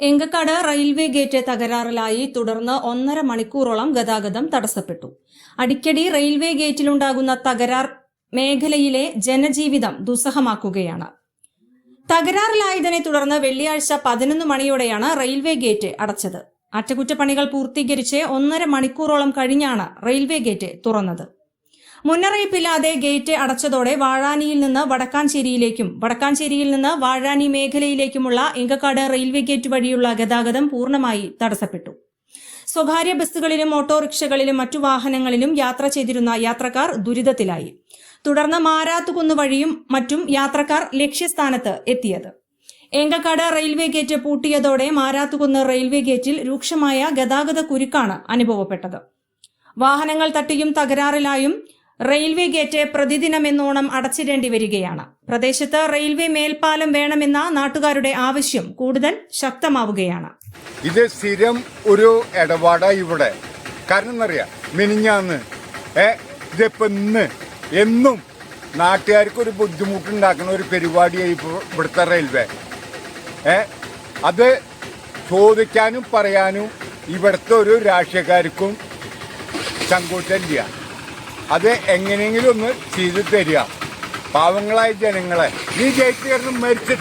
Enkakkad railway gate തകരാറിലായി തുടർന്ന് ഒന്നര മണിക്കൂറോളം ഗതാഗതം തടസ്സപ്പെട്ടു. അടിക്കടി റെയിൽവേ ഗേറ്റിലുണ്ടാകുന്ന തകരാർ മേഖലയിലെ ജനജീവിതം ദുസ്സഹമാക്കുകയാണ്. തകരാറിലായതിനെ തുടർന്ന് വെള്ളിയാഴ്ച പതിനൊന്ന് മണിയോടെയാണ് റെയിൽവേ ഗേറ്റ് അടച്ചത്. അറ്റകുറ്റപ്പണികൾ പൂർത്തീകരിച്ച് ഒന്നര മണിക്കൂറോളം കഴിഞ്ഞാണ് റെയിൽവേ ഗേറ്റ് തുറന്നത്. മുന്നറിയിപ്പില്ലാതെ ഗേറ്റ് അടച്ചതോടെ വാഴാനിയിൽ നിന്ന് വടക്കാഞ്ചേരിയിലേക്കും വടക്കാഞ്ചേരിയിൽ നിന്ന് വാഴാനി മേഖലയിലേക്കുമുള്ള ഇങ്കക്കാട് റെയിൽവേ ഗേറ്റ് വഴിയുള്ള ഗതാഗതം പൂർണമായി തടസ്സപ്പെട്ടു. സ്വകാര്യ ബസ്സുകളിലും ഓട്ടോറിക്ഷകളിലും മറ്റു വാഹനങ്ങളിലും യാത്ര ചെയ്തിരുന്ന യാത്രക്കാർ ദുരിതത്തിലായി. തുടർന്ന് മാരാത്തുകുന്ന് വഴിയും മറ്റും യാത്രക്കാർ ലക്ഷ്യസ്ഥാനത്ത് എത്തിയത്. ഏങ്കക്കാട് റെയിൽവേ ഗേറ്റ് പൂട്ടിയതോടെ മാരാത്തുകുന്ന് റെയിൽവേ ഗേറ്റിൽ രൂക്ഷമായ ഗതാഗത കുരുക്കാണ് അനുഭവപ്പെട്ടത്. വാഹനങ്ങൾ തട്ടിയും തകരാറിലായും റെയിൽവേ ഗേറ്റ് പ്രതിദിനമെന്നോണം അടച്ചിടേണ്ടി വരികയാണ്. പ്രദേശത്ത് റെയിൽവേ മേൽപ്പാലം വേണമെന്ന നാട്ടുകാരുടെ ആവശ്യം കൂടുതൽ ശക്തമാവുകയാണ്. ഇത് സ്ഥിരം ഒരു ഇടപാടാ ഇവിടെ. കാരണം എന്നറിയാം മിനിഞ്ഞാന്ന് ഏ എന്നും നാട്ടുകാർക്ക് ഒരു ബുദ്ധിമുട്ടുണ്ടാക്കുന്ന ഒരു പരിപാടിയായി ഇവിടുത്തെ റെയിൽവേ. ഏ അത് ചോദിക്കാനും പറയാനും ഇവിടുത്തെ ഒരു രാഷ്ട്രീയക്കാർക്കും ചങ്കൂറ്റല്ല അത് എങ്ങനെയെങ്കിലും ഒന്ന് ചെയ്തു തരിക. പാവങ്ങളായ ജനങ്ങളെ. ഈ ജയിച്ചു മരിച്ചിട്ട്